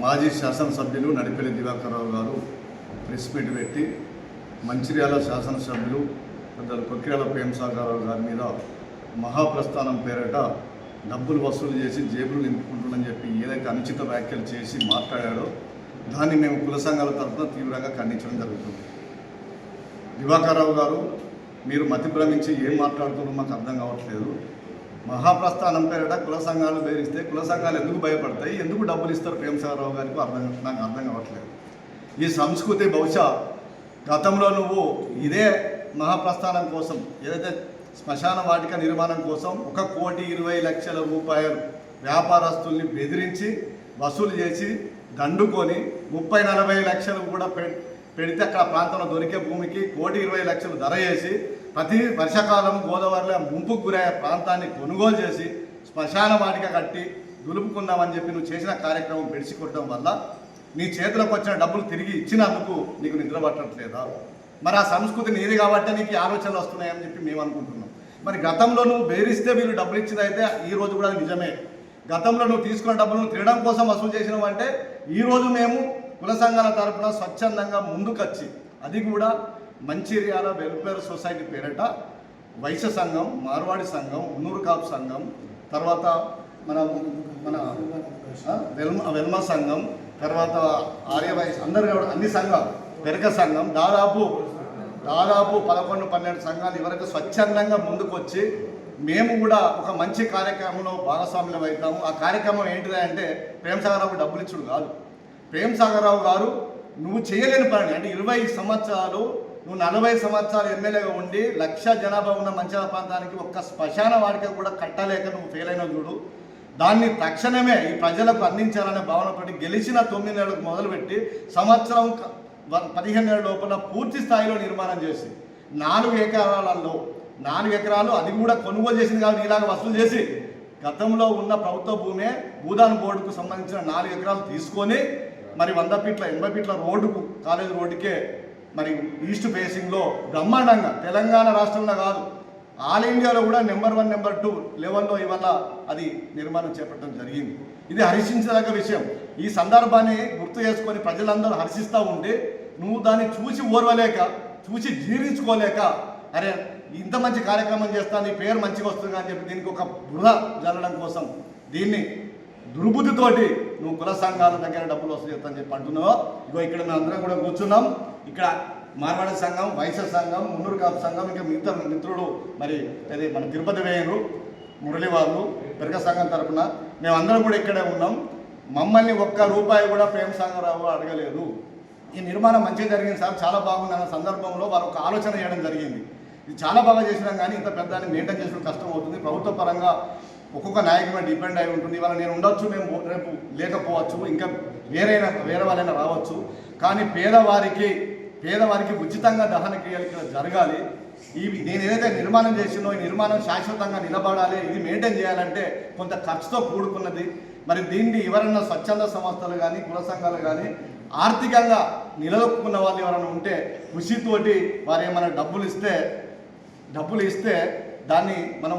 మాజీ శాసనసభ్యులు నడిపెల్లి దివాకర్రావు గారు ప్రెస్ మీట్ పెట్టి మంచిర్యాల శాసనసభ్యులు పెద్దలు కొక్కిరాల ప్రేమసాగరరావు గారి మీద మహాప్రస్థానం పేరిట డబ్బులు వసూలు చేసి జేబులు నింపుకుంటుందని చెప్పి ఏదైతే అనుచిత వ్యాఖ్యలు చేసి మాట్లాడాడో దాన్ని మేము కుల సంఘాల తరఫున తీవ్రంగా ఖండించడం జరుగుతుంది. దివాకర్రావు గారు మీరు మతి భ్రమించి ఏం మాట్లాడుతున్నారో మాకు అర్థం కావట్లేదు. మహాప్రస్థానం పేరిట కుల సంఘాలు బేరిస్తే కుల సంఘాలు ఎందుకు భయపడతాయి? ఎందుకు డబ్బులు ఇస్తారు? ప్రేమసాగరరావు గారికి అర్థం నాకు అర్థం కావట్లేదు. ఈ సంస్కృతి బహుశా గతంలో నువ్వు ఇదే మహాప్రస్థానం కోసం ఏదైతే శ్మశాన వాటిక నిర్మాణం కోసం ఒక కోటి ఇరవై లక్షల రూపాయలు వ్యాపారస్తుల్ని బెదిరించి వసూలు చేసి దండుకొని ముప్పై నలభై లక్షలు కూడా పె పెడితే అక్కడ ప్రాంతంలో దొరికే భూమికి కోటి ఇరవై లక్షలు ధర చేసి ప్రతి వర్షాకాలం గోదావరిలో ముంపుకు గురయ్యే ప్రాంతాన్ని కొనుగోలు చేసి శ్మశాన వాటిక కట్టి దులుపుకుందామని చెప్పి నువ్వు చేసిన కార్యక్రమం బెడిసి కొట్టడం వల్ల నీ చేతులకు వచ్చిన డబ్బులు తిరిగి ఇచ్చినందుకు నీకు నిద్ర పట్టట్లేదా? మరి ఆ సంస్కృతి నీది కాబట్టి నీకు ఆలోచనలు వస్తున్నాయని చెప్పి మేము అనుకుంటున్నాం. మరి గతంలో నువ్వు బేరిస్తే వీళ్ళు డబ్బులు ఇచ్చిందైతే ఈ రోజు కూడా నిజమే. గతంలో నువ్వు తీసుకున్న డబ్బులు తినడం కోసం వసూలు చేసినావు అంటే ఈరోజు మేము కుల సంఘాల తరఫున స్వచ్ఛందంగా ముందుకొచ్చి అది కూడా మంచిర్యాల వెల్ఫేర్ సొసైటీ పేరిట వైశ్య సంఘం మార్వాడి సంఘం ఉన్నూరు కాపు సంఘం తర్వాత మన మన వెల్మ వెల్మ సంఘం తర్వాత ఆర్యవైస్ అందరు అన్ని సంఘాలు పెరక సంఘం దాదాపు దాదాపు పదకొండు పన్నెండు సంఘాలు ఇవరకు స్వచ్ఛందంగా ముందుకొచ్చి మేము కూడా ఒక మంచి కార్యక్రమంలో భాగస్వాములం అవుతాము. ఆ కార్యక్రమం ఏంటిది అంటే ప్రేమసాగరరావు డబ్బులు ఇచ్చుడు కాదు. ప్రేమసాగరరావు గారు నువ్వు చేయలేని పని. అంటే ఇరవై సంవత్సరాలు నువ్వు నలభై సంవత్సరాలు ఎమ్మెల్యేగా ఉండి లక్ష జనాభా ఉన్న మంచాల ప్రాంతానికి ఒక్క శ్మశాన వాడిక కూడా కట్టలేక నువ్వు ఫెయిల్ అయిన చూడు. దాన్ని తక్షణమే ఈ ప్రజలకు అందించాలనే భావనతోటి గెలిచిన తొమ్మిది నెలలకు మొదలుపెట్టి సంవత్సరం పదిహేను నెలల లోపల పూర్తి స్థాయిలో నిర్మాణం చేసి నాలుగు ఎకరాలలో నాలుగు ఎకరాలు అది కూడా కొనుగోలు చేసింది కాదు ఇలాగ వసూలు చేసి గతంలో ఉన్న ప్రభుత్వ భూమే భూదాన్ బోర్డుకు సంబంధించిన నాలుగు ఎకరాలు తీసుకొని మరి వంద ఫీట్ల ఎనభై ఫీట్ల రోడ్డుకు కాలేజీ రోడ్డుకే మరి ఈస్ట్ ఫేసింగ్లో బ్రహ్మాండంగా తెలంగాణ రాష్ట్రంలో కాదు ఆల్ ఇండియాలో కూడా నెంబర్ వన్ నెంబర్ టూ లెవెల్లో ఇవాళ అది నిర్మాణం చేపట్టడం జరిగింది. ఇది హర్షించదగ్గ విషయం. ఈ సందర్భాన్ని గుర్తు చేసుకొని ప్రజలందరూ హర్షిస్తూ ఉంటే నువ్వు దాన్ని చూసి ఓర్వలేక చూసి జీర్ణించుకోలేక అరే ఇంత మంచి కార్యక్రమం చేస్తా నీ పేరు మంచిగా వస్తుంది అని చెప్పి దీనికి ఒక బృహ జరగడం కోసం దీన్ని దుర్బుద్ధితోటి నువ్వు కుల సంఘాల దగ్గర డబ్బులు వసూలు చేస్తా అని చెప్పి అంటున్నావు? ఇగో ఇక్కడ మేము అందరం కూడా కూర్చున్నాం. ఇక్కడ మార్వాడి సంఘం వైశ్య సంఘం మున్నూరు కాపు సంఘం ఇంకా మిగతా మిత్రుడు మరి అది మన తిరుపతి వేయరు మురళి వాళ్ళు పెరగ సంఘం తరఫున మేమందరం కూడా ఇక్కడే ఉన్నాం. మమ్మల్ని ఒక్క రూపాయి కూడా ప్రేమ సంఘరావు అడగలేదు. ఈ నిర్మాణం మంచిగా జరిగింది సార్ చాలా బాగుంది అన్న సందర్భంలో వారు ఒక ఆలోచన చేయడం జరిగింది. ఇది చాలా బాగా చేసినాం కానీ ఇంత పెద్ద మెయింటైన్ చేసిన కష్టం అవుతుంది. ప్రభుత్వ పరంగా ఒక్కొక్క నాయకుడు డిపెండ్ అయి ఉంటుంది. ఇవాళ నేను ఉండొచ్చు మేము రేపు లేకపోవచ్చు ఇంకా వేరైనా వేరే వాళ్ళైనా రావచ్చు. కానీ పేదవారికి పేదవారికి ఉచితంగా దహన క్రియలు ఇక్కడ జరగాలి. ఈ నేను ఏదైతే నిర్మాణం చేసినో ఈ నిర్మాణం శాశ్వతంగా నిలబడాలి ఇది మెయింటైన్ చేయాలంటే కొంత ఖర్చుతో కూడుకున్నది. మరి దీన్ని ఎవరైనా స్వచ్ఛంద సంస్థలు కానీ కుల సంఘాలు కానీ ఆర్థికంగా నిలదొక్కున్న వాళ్ళు ఎవరైనా ఉంటే కృషితోటి వారు ఏమైనా డబ్బులు ఇస్తే డబ్బులు ఇస్తే దాన్ని మనం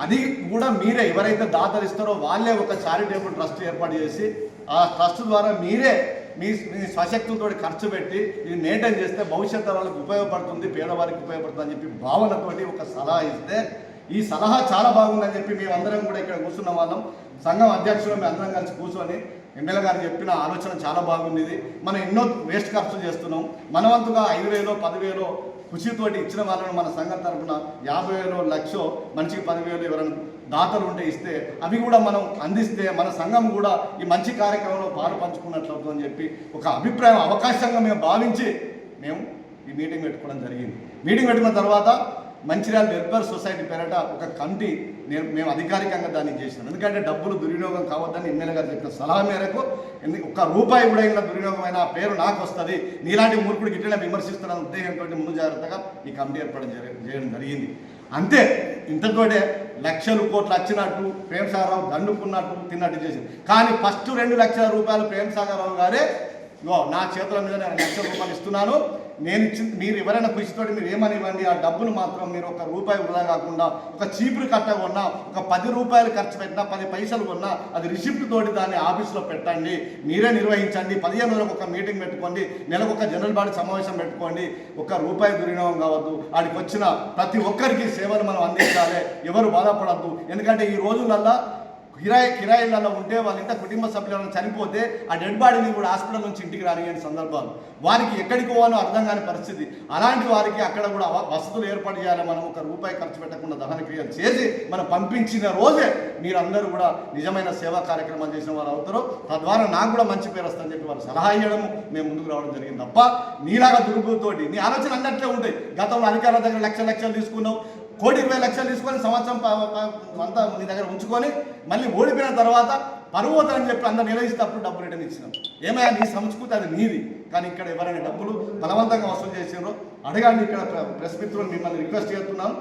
అది కూడా మీరే ఎవరైతే దాతలు ఇస్తారో వాళ్ళే ఒక చారిటబుల్ ట్రస్ట్ ఏర్పాటు చేసి ఆ ట్రస్ట్ ద్వారా మీరే మీ మీ స్వశక్తులతో ఖర్చు పెట్టి ఇది మెయింటైన్ చేస్తే భవిష్యత్ తరాలకు ఉపయోగపడుతుంది పేదవారికి ఉపయోగపడుతుంది అని చెప్పి భావనతోటి ఒక సలహా ఇస్తే ఈ సలహా చాలా బాగుందని చెప్పి మేమందరం కూడా ఇక్కడ కూర్చున్న వాళ్ళం. సంఘం అధ్యక్షులు మేము అందరం కలిసి కూర్చొని ఎమ్మెల్యే గారు చెప్పిన ఆలోచన చాలా బాగుంది ఇది మనం ఎన్నో వేస్ట్ ఖర్చులు చేస్తున్నాం. మనవంతుగా ఐదు వేలో పదివేలో కృషితోటి ఇచ్చిన వాళ్ళను మన సంఘం తరఫున యాభై వేలు లక్షో మనిషికి పదివేలు ఎవరైనా దాతలు ఉంటే ఇస్తే అవి కూడా మనం అందిస్తే మన సంఘం కూడా ఈ మంచి కార్యక్రమంలో పాలు పంచుకున్నట్లు అవుతుందని చెప్పి ఒక అభిప్రాయం అవకాశంగా మేము భావించి మేము ఈ మీటింగ్ పెట్టుకోవడం జరిగింది. మీటింగ్ పెట్టుకున్న తర్వాత మంచిర్యాల వెల్ఫేర్ సొసైటీ పేరట ఒక కమిటీ నేను మేము అధికారికంగా దాన్ని చేసినాం. ఎందుకంటే డబ్బులు దుర్వినియోగం కావద్దని ఎమ్మెల్యే గారు చెప్పిన సలహా మేరకు ఒక ఒక్క రూపాయి కూడా అయినా దుర్వినియోగమైన ఆ పేరు నాకు వస్తుంది నీలాంటి మూర్ఖుడికి ఇట్లనే విమర్శిస్తున్న ఉద్దేశంతో ముందు జాగ్రత్తగా ఈ కమిటీ ఏర్పాటు చేయడం జరిగింది. అంతే ఇంతతోటే లక్షలు కోట్లు వచ్చినట్టు ప్రేమసాగరరావు దండుకున్నట్టు తిన్నట్టు చేసింది. కానీ ఫస్ట్ రెండు లక్షల రూపాయలు ప్రేమసాగరరావు గారే ఇవో నా చేతుల మీద నేను లక్ష రూపాయలు ఇస్తున్నాను. నేను ఇచ్చి మీరు ఎవరైనా కృషితోటి మీరు ఏమని ఇవ్వండి ఆ డబ్బులు మాత్రం మీరు ఒక రూపాయి వృధా కాకుండా ఒక చీపురు కట్ట కొన్నా ఒక పది రూపాయలు ఖర్చు పెట్టినా పది పైసలు కొన్నా అది రిసిప్ట్ తోటి దాన్ని ఆఫీస్లో పెట్టండి. మీరే నిర్వహించండి. పదిహేను రోజులకు ఒక మీటింగ్ పెట్టుకోండి. నెలకు ఒక జనరల్ బాడీ సమావేశం పెట్టుకోండి. ఒక రూపాయి దుర్వినియోగం కావద్దు. ఆడికి వచ్చిన ప్రతి ఒక్కరికి సేవలు మనం అందించాలి. ఎవరు బాధపడద్దు. ఎందుకంటే ఈ రోజులల్లా కిరాయి కిరాయిలలో ఉంటే వాళ్ళ ఇంత కుటుంబ సభ్యులను చనిపోతే ఆ డెడ్ బాడీని కూడా హాస్పిటల్ నుంచి ఇంటికి రానియని సందర్భాలు. వారికి ఎక్కడికి పోవాలో అర్థం కాని పరిస్థితి. అలాంటి వారికి అక్కడ కూడా వసతులు ఏర్పాటు చేయాలి. మనం ఒక రూపాయి ఖర్చు పెట్టకుండా దహన క్రియలు చేసి మనం పంపించిన రోజే మీరందరూ కూడా నిజమైన సేవా కార్యక్రమాలు చేసిన వారు అవుతారు. తద్వారా నాకు కూడా మంచి పేరు వస్తుందని చెప్పి వారు సలహా ఇవ్వడం మేము ముందుకు రావడం జరిగింది. తప్ప నీలాగా దుర్బుతోటి నీ ఆలోచన అన్నట్లే ఉంటాయి. గతంలో అధికారుల దగ్గర లక్ష లక్షలు తీసుకున్నావు. కోటి ఇరవై లక్షలు తీసుకొని సంవత్సరం అంతా నీ దగ్గర ఉంచుకొని మళ్ళీ ఓడిపోయిన తర్వాత పరువోతని చెప్పి అందరు నిలదీసేటప్పుడు డబ్బులు రిటర్న్ ఇచ్చినాం. ఏమైనా నీ సంస్కృతి అది నీది. కానీ ఇక్కడ ఎవరైనా డబ్బులు బలవంతంగా వసూలు చేసినారో అడగండి ఇక్కడ ప్రెస్ మిత్రులు మిమ్మల్ని రిక్వెస్ట్ చేస్తున్నాం.